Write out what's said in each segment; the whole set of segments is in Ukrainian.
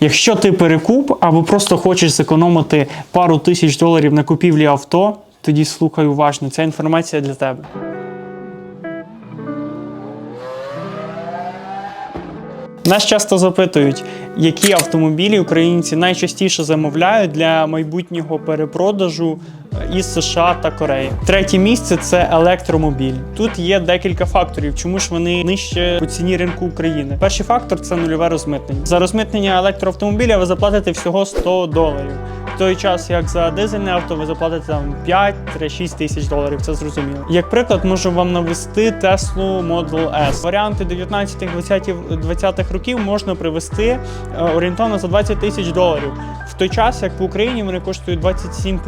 Якщо ти перекуп або просто хочеш зекономити пару тисяч доларів на купівлі авто, тоді слухай уважно. Ця інформація для тебе. Нас часто запитують, які автомобілі українці найчастіше замовляють для майбутнього перепродажу е, із США та Кореї. Третє місце це електромобіль. Тут є декілька факторів, чому ж вони нижче по ціні ринку України. Перший фактор це нульове розмитнення. За розмитнення електроавтомобіля ви заплатите всього 100 доларів. В той час, як за дизельне авто, ви заплатите там 5-6 тисяч доларів. Це зрозуміло. Як приклад, можу вам навести Tesla Model S. Варіанти 19-20 років можна привезти е, орієнтовно за 20 тисяч доларів. Той час, як в Україні вони коштують 27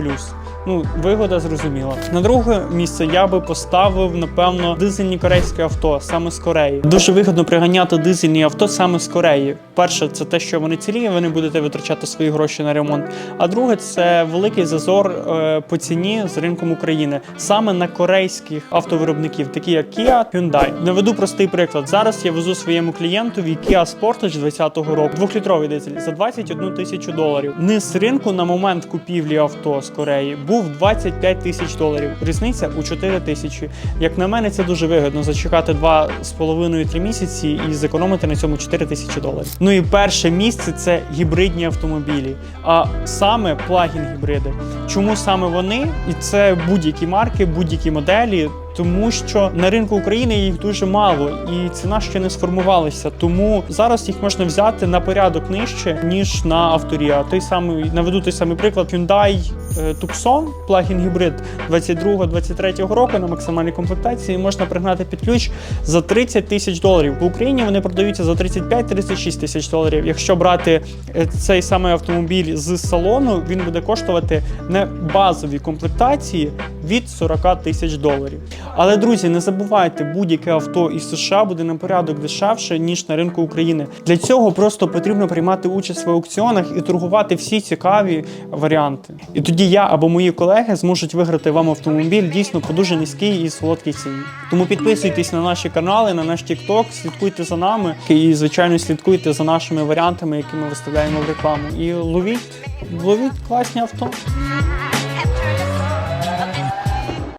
Ну, вигода зрозуміла. На друге місце я би поставив, напевно, дизельні корейські авто саме з Кореї. Дуже вигідно приганяти дизельні авто саме з Кореї. Перше, це те, що вони цілі, ви не будете витрачати свої гроші на ремонт. А друге, це великий зазор е, по ціні з ринком України саме на корейських автовиробників, такі як Kia, Hyundai. Наведу простий приклад. Зараз я везу своєму клієнтові Kia Sportage 20-го року, двохлітровий дизель за 21 тисячу доларів. Низ ринку на момент купівлі авто з Кореї був 25 тисяч доларів. Різниця у 4 тисячі. Як на мене, це дуже вигідно зачекати 2,5-3 місяці і зекономити на цьому 4 тисячі доларів. Ну і перше місце це гібридні автомобілі, а саме плагін гібриди. Чому саме вони? І це будь-які марки, будь-які моделі. Тому що на ринку України їх дуже мало, і ціна ще не сформувалася. Тому зараз їх можна взяти на порядок нижче ніж на авторі. А той самий наведу той самий приклад Hyundai е, Tucson плагін гібрид 22-23 року на максимальній комплектації можна пригнати під ключ за 30 тисяч доларів. В Україні вони продаються за 35-36 тисяч доларів. Якщо брати е, цей самий автомобіль з салону, він буде коштувати не базові комплектації від 40 тисяч доларів. Але друзі, не забувайте, будь-яке авто із США буде на порядок дешевше ніж на ринку України. Для цього просто потрібно приймати участь в аукціонах і торгувати всі цікаві варіанти. І тоді я або мої колеги зможуть виграти вам автомобіль дійсно по дуже низькій і солодкій ціні. Тому підписуйтесь на наші канали, на наш TikTok, слідкуйте за нами і, звичайно, слідкуйте за нашими варіантами, які ми виставляємо в рекламу. І ловіть, ловіть класні авто.